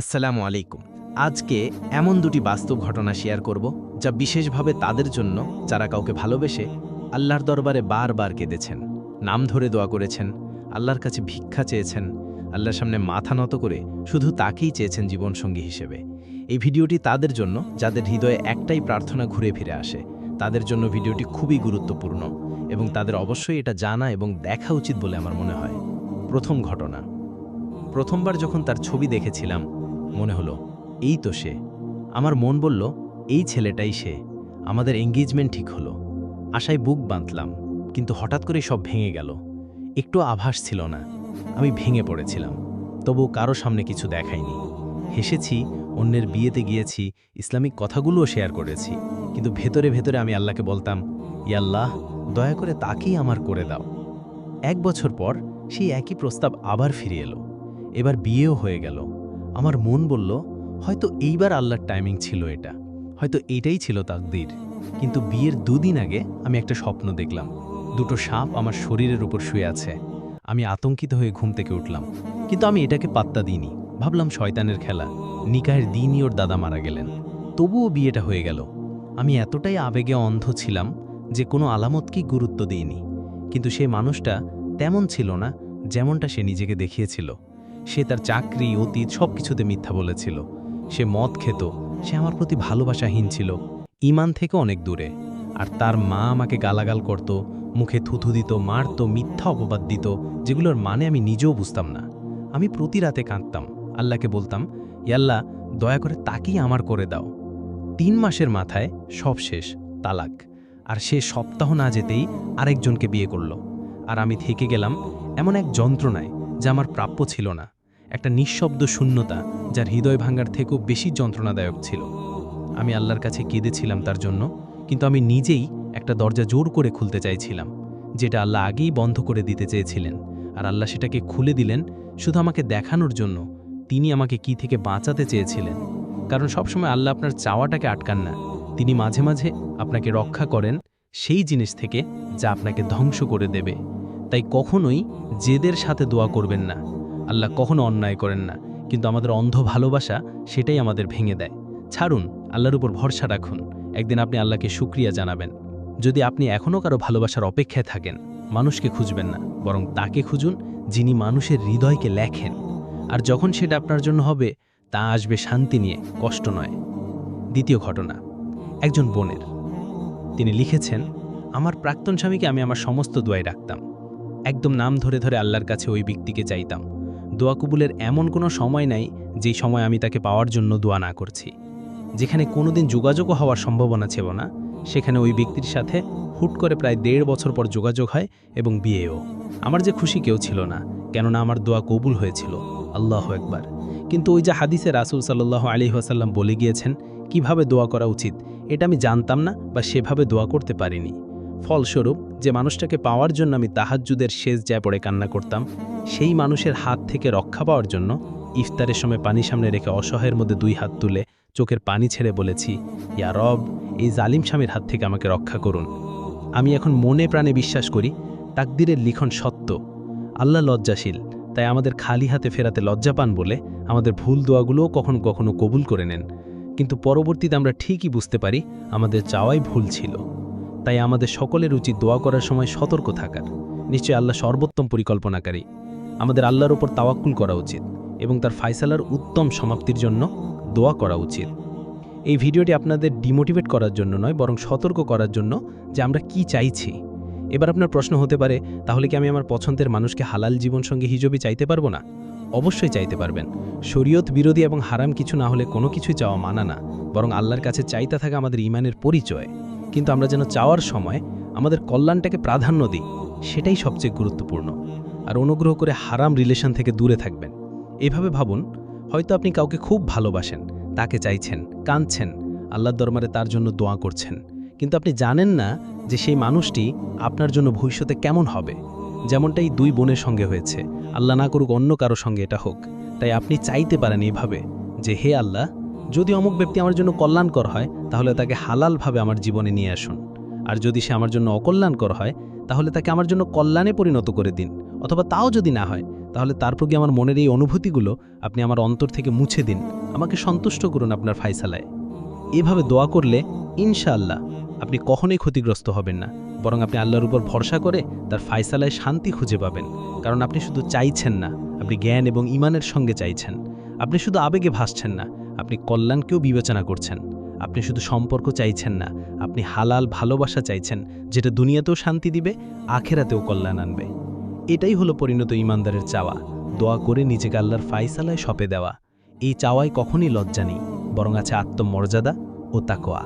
আসসালামু আলাইকুম। আজকে এমন দুটি বাস্তব ঘটনা শেয়ার করব যা বিশেষভাবে তাদের জন্য যারা কাউকে ভালোবেসে আল্লাহর দরবারে বারবার কেঁদেছেন, নাম ধরে দোয়া করেছেন, আল্লাহর কাছে ভিক্ষা চেয়েছেন, আল্লাহর সামনে মাথা নত করে শুধু তাকেই চেয়েছেন জীবনসঙ্গী হিসেবে। এই ভিডিওটি তাদের জন্য, যাদের হৃদয়ে একটাই প্রার্থনা ঘুরে ফিরে আসে, তাদের জন্য ভিডিওটি খুবই গুরুত্বপূর্ণ এবং তাদের অবশ্যই এটা জানা এবং দেখা উচিত বলে আমার মনে হয়। প্রথম ঘটনা। প্রথমবার যখন তার ছবি দেখেছিলাম মনে হলো, এই তো সে। আমার মন বলল, এই ছেলেটাই সে। আমাদের এঙ্গেজমেন্ট ঠিক হলো। আশায় বুক বাঁধলাম, কিন্তু হঠাৎ করে সব ভেঙে গেল। একটু আভাস ছিল না। আমি ভেঙে পড়েছিলাম। তবু কারও সামনে কিছু দেখাইনি। হেসেছি, অন্যের বিয়েতে গিয়েছি, ইসলামিক কথাগুলোও শেয়ার করেছি। কিন্তু ভেতরে ভেতরে আমি আল্লাহকে বলতাম ইয়াল্লাহ দয়া করে তাকেই আমার করে দাও। এক বছর পর সেই একই প্রস্তাব আবার ফিরে এলো। এবার বিয়েও হয়ে গেল। আমার মন বলল, হয়তো এইবার আল্লাহর টাইমিং ছিল এটা। হয়তো এটাই ছিল তাকদির। কিন্তু বিয়ের দুদিন আগে আমি একটা স্বপ্ন দেখলাম। দুটো সাপ আমার শরীরের উপর শুয়ে আছে। আমি আতঙ্কিত হয়ে ঘুম থেকে উঠলাম। কিন্তু আমি এটাকে পাত্তা দিইনি। ভাবলাম শয়তানের খেলা। নিকায়ের দিনই ওর দাদা মারা গেলেন। তবুও বিয়েটা হয়ে গেল। আমি এতটাই আবেগে অন্ধ ছিলাম যে কোনো আলামতকেই গুরুত্ব দিইনি। কিন্তু সেই মানুষটা তেমন ছিল না যেমনটা সে নিজেকে দেখিয়েছিল। সে তার চাকরি, অতীত সব কিছুতে মিথ্যা বলেছিল। সে মদ খেত, সে আমার প্রতি ভালোবাসাহীন ছিল। ইমান থেকে অনেক দূরে। আর তার মা আমাকে গালাগাল করত, মুখে থুথু দিত, মারত, মিথ্যা অপবাদ দিত, যেগুলোর মানে আমি নিজেও বুঝতাম না। আমি প্রতি রাতে কাঁদতাম, আল্লাহকে বলতাম ইয়াল্লাহ দয়া করে তাকেই আমার করে দাও। তিন মাসের মাথায় সব শেষ, তালাক। আর সে সপ্তাহ না যেতেই আরেকজনকে বিয়ে করল। আর আমি থেকে গেলাম এমন এক যন্ত্রণায় যা আমার প্রাপ্য ছিল না। একটা নিঃশব্দ শূন্যতা যার হৃদয় ভাঙার থেকেও বেশি যন্ত্রণাদায়ক ছিল। আমি আল্লাহর কাছে কেঁদেছিলাম তার জন্য, কিন্তু আমি নিজেই একটা দরজা জোর করে খুলতে চাইছিলাম, যেটা আল্লাহ আগেই বন্ধ করে দিতে চেয়েছিলেন। আর আল্লাহ সেটাকে খুলে দিলেন শুধু আমাকে দেখানোর জন্য, তিনি আমাকে কি থেকে বাঁচাতে চেয়েছিলেন। কারণ সবসময় আল্লাহ আপনার চাওয়াটাকে আটকান না, তিনি মাঝে মাঝে আপনাকে রক্ষা করেন, সেই জিনিস থেকে যা আপনাকে ধ্বংস করে দেবে। তাই কখনোই জেদের সাথে দোয়া করবেন না। আল্লাহ কখনো অন্যায় করেন না, কিন্তু আমাদের অন্ধ ভালোবাসা সেটাই আমাদের ভেঙে দেয়। ছাড়ুন, আল্লাহর উপর ভরসা রাখুন। একদিন আপনি আল্লাহকে সুক্রিয়া জানাবেন। যদি আপনি এখনও কারও ভালোবাসার অপেক্ষায় থাকেন, মানুষকে খুঁজবেন না, বরং তাকে খুঁজুন, যিনি মানুষের হৃদয়কে লেখেন। আর যখন সেটা আপনার জন্য হবে, তা আসবে শান্তি নিয়ে, কষ্ট নয়। দ্বিতীয় ঘটনা, একজন বোনের। তিনি লিখেছেন, আমার প্রাক্তন স্বামীকে আমি আমার সমস্ত দোয়াই রাখতাম। একদম নাম ধরে ধরে আল্লাহর কাছে ওই ব্যক্তিকে চাইতাম। দোয়া কবুলের এমন কোনো সময় নাই যেই সময় আমি তাকে পাওয়ার জন্য দোয়া না করছি। যেখানে কোনোদিন যোগাযোগও হওয়ার সম্ভাবনা ছিল না, সেখানে ওই ব্যক্তির সাথে হুট করে প্রায় দেড় বছর পর যোগাযোগ হয় এবং বিয়েও। আমার যে খুশি কেউ ছিল না, কেননা আমার দোয়া কবুল হয়েছিল, আল্লাহ একবার কিন্তু ওই যে হাদিসে রাসুল সাল্লাহ আলী ওয়াসাল্লাম বলে গিয়েছেন, কীভাবে দোয়া করা উচিত? এটা আমি জানতাম না বা সেভাবে দোয়া করতে পারিনি। ফলস্বরূপ, যে মানুষটাকে পাওয়ার জন্য আমি তাহাজ্জুদের শেষ যায় পড়ে কান্না করতাম, সেই মানুষের হাত থেকে রক্ষা পাওয়ার জন্য ইফতারের সময় পানি সামনে রেখে অসহায়ের মধ্যে দুই হাত তুলে চোখের পানি ছেড়ে বলেছি, ইয়া রব, এই জালিম স্বামীর হাত থেকে আমাকে রক্ষা করুন। আমি এখন মনে প্রাণে বিশ্বাস করি, তাকদিরের লিখন সত্য। আল্লাহ লজ্জাশীল, তাই আমাদের খালি হাতে ফেরাতে লজ্জা পান বলে আমাদের ভুল দোয়াগুলোও কখনো কখনো কবুল করে নেন। কিন্তু পরবর্তীতে আমরা ঠিকই বুঝতে পারি, আমাদের চাওয়াই ভুল ছিল। তাই আমাদের সকলের উচিত দোয়া করার সময় সতর্ক থাকার। নিশ্চয় আল্লাহ সর্বোত্তম পরিকল্পনাকারী। আমাদের আল্লাহর ওপর তাওয়াক্কুল করা উচিত এবং তার ফাইসালার উত্তম সমাপ্তির জন্য দোয়া করা উচিত। এই ভিডিওটি আপনাদের ডিমোটিভেট করার জন্য নয়, বরং সতর্ক করার জন্য যে আমরা কি চাইছি। এবার আপনার প্রশ্ন হতে পারে, তাহলে কি আমি আমার পছন্দের মানুষকে হালাল জীবনসঙ্গী হিসেবে চাইতে পারব না? অবশ্যই চাইতে পারবেন। শরীয়ত বিরোধী এবং হারাম কিছু না হলে কোনো কিছুই চাওয়া মানা না, বরং আল্লাহর কাছে চাইতে থাকা আমাদের ইমানের পরিচয়। কিন্তু আমরা যেন চাওয়ার সময় আমাদের কল্যাণটাকে প্রাধান্য দিই, সেটাই সবচেয়ে গুরুত্বপূর্ণ। আর অনুগ্রহ করে হারাম রিলেশন থেকে দূরে থাকবেন। এভাবে ভাবুন, হয়তো আপনি কাউকে খুব ভালোবাসেন, তাকে চাইছেন, কাঁদছেন, আল্লাহর দরবারে তার জন্য দোয়া করছেন। কিন্তু আপনি জানেন না যে সেই মানুষটি আপনার জন্য ভবিষ্যতে কেমন হবে। যেমনটাই দুই বোনের সঙ্গে হয়েছে, আল্লাহ না করুক অন্য কারও সঙ্গে এটা হোক। তাই আপনি চাইতে পারেন এভাবে যে, হে আল্লাহ যদি অমুক ব্যক্তি আমার জন্য কল্যাণকর হয়, তাহলে তাকে হালালভাবে আমার জীবনে নিয়ে আসুন। আর যদি সে আমার জন্য অকল্যাণকর হয়, তাহলে তাকে আমার জন্য কল্যাণে পরিণত করে দিন। অথবা তাও যদি না হয়, তাহলে তারপর কি আমার মনের এই অনুভূতিগুলো আপনি আমার অন্তর থেকে মুছে দিন। আমাকে সন্তুষ্ট করুন আপনার ফাইসালায় এভাবে দোয়া করলে ইনশাআল্লাহ আপনি কখনোই ক্ষতিগ্রস্ত হবেন না। বরং আপনি আল্লাহর উপর ভরসা করে তার ফাইসালায় শান্তি খুঁজে পাবেন। কারণ আপনি শুধু চাইছেন না, আপনি জ্ঞান এবং ইমানের সঙ্গে চাইছেন। আপনি শুধু আবেগে ভাসছেন না, আপনি কল্যাণকেও বিবেচনা করছেন। আপনি শুধু সম্পর্ক চাইছেন না, আপনি হালাল ভালোবাসা চাইছেন, যেটা দুনিয়াতেও শান্তি দিবে, আখেরাতেও কল্যাণ আনবে। এটাই হলো পরিণত ইমানদারের চাওয়া, দোয়া করে নিজেকে আল্লাহর ফাইসালায় সপে দেওয়া। এই চাওয়ায় কখনই লজ্জা নেই, বরং আছে আত্মমর্যাদা ও তাকোয়া